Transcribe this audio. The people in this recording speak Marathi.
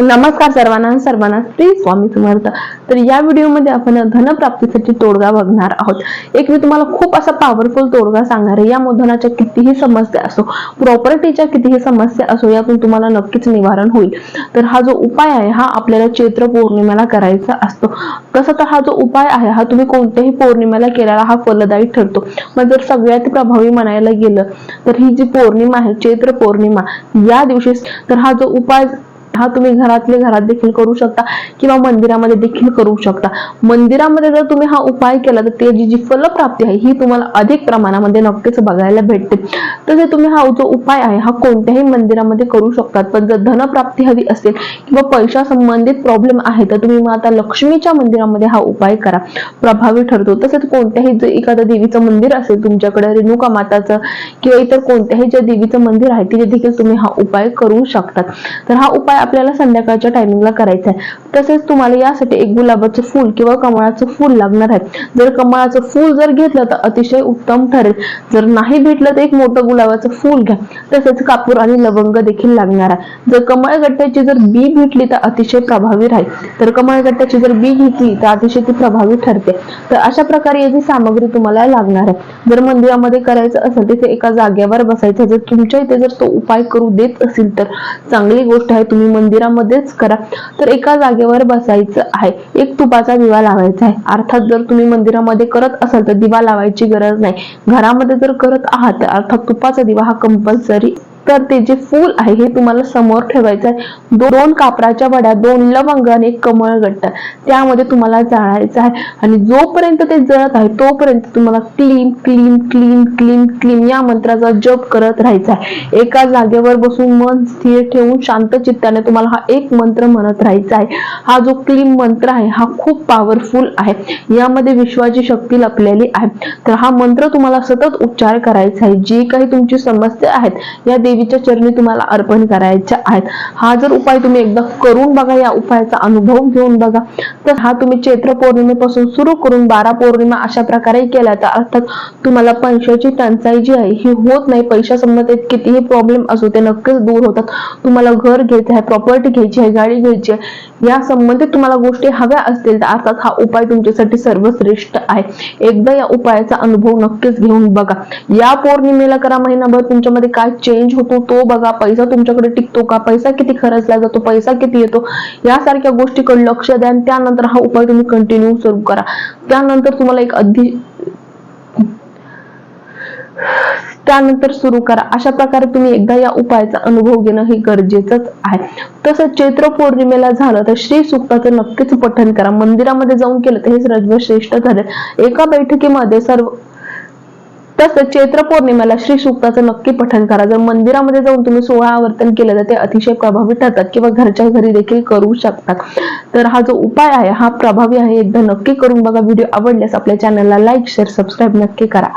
नमस्कार सर्वांना सर्वांना श्री स्वामी समर्थ. तर या व्हिडिओमध्ये आपण धनप्राप्तीसाठी तोडगा बघणार आहोत. एक मी तुम्हाला खूप असा पॉवरफुल तोडगा सांगणार आहे. या धनाच्या कितीही समस्या असो प्रॉपर्टीच्या कितीही समस्या असो यातून तुम्हाला नक्कीच निवारण होईल. तर हा जो उपाय आहे हा आपल्याला चैत्र पौर्णिमेला करायचा असतो. तसं तर हा जो उपाय आहे हा तुम्ही कोणत्याही पौर्णिमेला केलेला हा फलदायी ठरतो. मग जर सगळ्यात प्रभावी म्हणायला गेलं तर ही जी पौर्णिमा आहे चैत्र पौर्णिमा या दिवशी तर हा जो उपाय हा तुम्ही घरातले घरात देखील करू शकता किंवा मंदिरामध्ये देखील करू शकता. मंदिरामध्ये जर तुम्ही हा उपाय केला तर त्याची जी फलप्राप्ती आहे ही तुम्हाला अधिक प्रमाणामध्ये नक्कीच बघायला भेटते. तसे तुम्ही हा जो उपाय आहे हा कोणत्याही मंदिरामध्ये करू शकतात. पण जर धनप्राप्ती हवी असेल किंवा पैशा संबंधित प्रॉब्लेम आहे तर तुम्ही माता लक्ष्मीच्या मंदिरामध्ये हा उपाय करा. प्रभावी ठरतो. तसेच कोणत्याही एखादं देवीचं मंदिर असेल तुमच्याकडे रेणुका माताचं किंवा इतर कोणत्याही जे देवीचं मंदिर आहे तिथे देखील तुम्ही हा उपाय करू शकतात. तर हा उपाय आपल्याला संध्याकाळच्या टायमिंगला करायचं आहे तसेच तुम्हाला यासाठी एक गुलाबाचं फूल किंवा कमळाचं फूल लागणार आहे. जर कमळाचं फूल जर घेतलं तर अतिशय उत्तम ठरेल. जर नाही भेटलं तर एक मोठं गुलाबाचं फूल घ्या. तसेच कापूर आणि लवंग देखील लागणार आहे. जर कमळगट्ट्याची जर बी भेटली तर अतिशय प्रभावी राहील. तर कमळगट्ट्याची जर बी घेतली तर अतिशय ती प्रभावी ठरते. तर अशा प्रकारे याची सामग्री तुम्हाला लागणार आहे. जर मंदिरामध्ये करायचं असेल तिथे एका जागेवर बसायचं. जर तुमच्या इथे जर तो उपाय करू देत असेल तर चांगली गोष्ट आहे. तुम्ही मंदिरामध्येच करा. तर एका जागेवर बसायचं आहे. एक तुपाचा दिवा लावायचा आहे. अर्थात जर तुम्ही मंदिरामध्ये करत असाल तर दिवा लावायची गरज नाही. घरामध्ये जर करत आहात तर अर्थात तुपाचा दिवा हा कंपल्सरी तर ते जे फूल आहे हे तुम्हाला समोर ठेवायचं आहे दोन कापराच्या वड्या दोन लवंग आणि कमळ कमळगट्ट त्यामध्ये तुम्हाला जाळायचं आहे. आणि जोपर्यंत ते जळत आहे तोपर्यंत तुम्हाला clean clean clean clean clean या मंत्राचा जप करत राहायचा आहे. एका जागेवर बसून मन स्थिर ठेवून शांत चित्ताने तुम्हाला हा एक मंत्र म्हणत राहायचा आहे. हा जो क्लीन मंत्र आहे हा खूप पॉवरफुल आहे. यामध्ये विश्वाची शक्ती लपलेली आहे. तर हा मंत्र तुम्हाला सतत उच्चार करायचा आहे. जी काही तुमची समस्या आहेत या देवी देवीच्या चरणी तुम्हाला अर्पण करायच्या आहेत. हा जर उपाय तुम्ही एकदा करून बघा या उपायाचा अनुभव घेऊन बघा. तर हा तुम्ही चैत्र पौर्णिमेपासून सुरू करून बारा पौर्णिमा अशा प्रकारे केला तर अर्थात तुम्हाला पैशाची टंचाई जी आहे ही होत नाही. पैशा संबंधित कितीही प्रॉब्लेम असो ते नक्कीच दूर होतात. तुम्हाला घर घ्यायचं आहे प्रॉपर्टी घ्यायची आहे गाडी घ्यायची आहे या संबंधित तुम्हाला गोष्टी हव्या असतील तर अर्थात हा उपाय तुमच्यासाठी सर्वश्रेष्ठ आहे. एकदा या उपायाचा अनुभव नक्कीच घेऊन बघा. या पौर्णिमेला करा महिनाभर तुमच्यामध्ये काय चेंज होतो तो बघा पैसा तुमच्याकडे टिकतो का? पैसा किती खर्चला जातो पैसा किती येतो? यासारख्या गोष्टीकडे लक्ष द्या आणि त्यानंतर हा उपाय तुम्ही कंटिन्यू सुरू करा. त्यानंतर तुम्हाला एक अधि त्यानंतर सुरू करा. अशा प्रकारे तुम्ही एकदा या उपायाचा अनुभव घेणं हे गरजेचंच आहे. तसं चैत्र पौर्णिमेला झालं तर श्री सुक्ताचं नक्कीच पठण करा. मंदिरामध्ये जाऊन केलं तर हे सर्वश्रेष्ठ ठरेल. एका बैठकीमध्ये सर्व तसंच चैत्र पौर्णिमेला श्री सुक्ताचं नक्की पठण करा. जर मंदिरामध्ये जाऊन तुम्ही सोळा आवर्तन केलं तर ते अतिशय प्रभावी ठरतात किंवा घरच्या घरी देखील करू शकतात. तर हा जो उपाय आहे हा प्रभावी आहे. एकदा नक्की करून बघा. व्हिडिओ आवडल्यास आपल्या चॅनलला लाईक शेअर सबस्क्राईब नक्की करा.